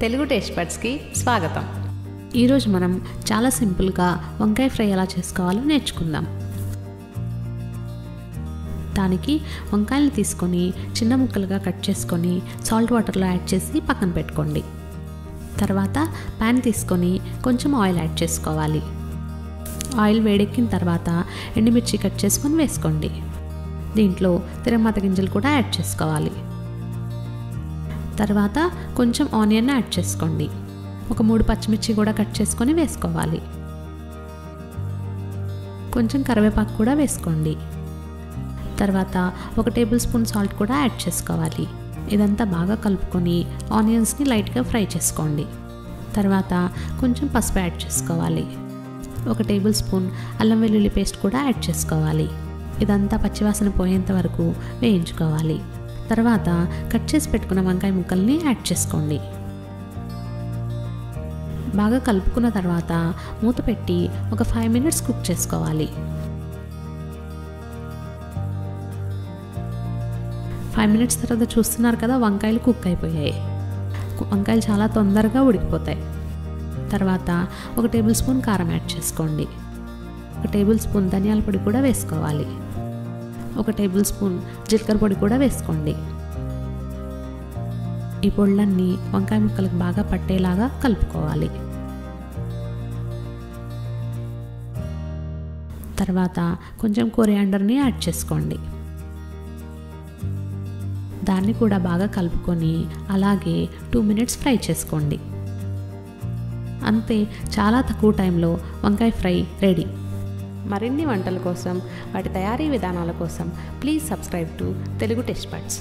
Telugu taste బడ్స్కి స్వాగతం. ఈరోజు మనం చాలా సింపుల్గా వంకాయ ఫ్రై ఎలా చేసుకోవాలో నేర్చుకుందాం. దానికి వంకాయలు తీసుకొని చిన్న ముక్కలుగా కట్ చేసుకొని సాల్ట్ వాటర్లో యాడ్ చేసి పక్కన పెట్టుకోండి. తర్వాత ప్యాన్ తీసుకొని కొంచెం ఆయిల్ యాడ్ చేసుకోవాలి. ఆయిల్ వేడెక్కిన తర్వాత ఎండుమిర్చి కట్ చేసుకొని వేసుకోండి. దీంట్లో తిరగమాత గింజలు కూడా యాడ్ చేసుకోవాలి. తర్వాత కొంచెం ఆనియన్ యాడ్ చేసుకోండి. ఒక మూడు పచ్చిమిర్చి కూడా కట్ చేసుకొని వేసుకోవాలి. కొంచెం కరివేపాకు కూడా వేసుకోండి. తర్వాత ఒక టేబుల్ స్పూన్ సాల్ట్ కూడా యాడ్ చేసుకోవాలి. ఇదంతా బాగా కలుపుకొని ఆనియన్స్ని లైట్గా ఫ్రై చేసుకోండి. తర్వాత కొంచెం పసుపు యాడ్ చేసుకోవాలి. ఒక టేబుల్ స్పూన్ అల్లం వెల్లుల్లి పేస్ట్ కూడా యాడ్ చేసుకోవాలి. ఇదంతా పచ్చివాసన పోయేంత వరకు వేయించుకోవాలి. తర్వాత కట్ చేసి పెట్టుకున్న వంకాయ ముక్కల్ని యాడ్ చేసుకోండి. బాగా కలుపుకున్న తర్వాత మూత పెట్టి ఒక ఫైవ్ మినిట్స్ కుక్ చేసుకోవాలి. ఫైవ్ మినిట్స్ తర్వాత చూస్తున్నారు కదా వంకాయలు కుక్ అయిపోయాయి. వంకాయలు చాలా తొందరగా ఉడికిపోతాయి. తర్వాత ఒక టేబుల్ స్పూన్ కారం యాడ్ చేసుకోండి. ఒక టేబుల్ స్పూన్ ధనియాల పొడి కూడా వేసుకోవాలి. ఒక టేబుల్ స్పూన్ జీలకర్ర పొడి కూడా వేసుకోండి. ఈ పొళ్ళన్నీ వంకాయ ముక్కలకు బాగా పట్టేలాగా కలుపుకోవాలి. తర్వాత కొంచెం కొరియాండర్ని యాడ్ చేసుకోండి. దాన్ని కూడా బాగా కలుపుకొని అలాగే టూ మినిట్స్ ఫ్రై చేసుకోండి. అంతే చాలా తక్కువ టైంలో వంకాయ ఫ్రై రెడీ. మరిన్ని వంటల కోసం వాటి తయారీ విధానాల కోసం please subscribe to Telugu taste buds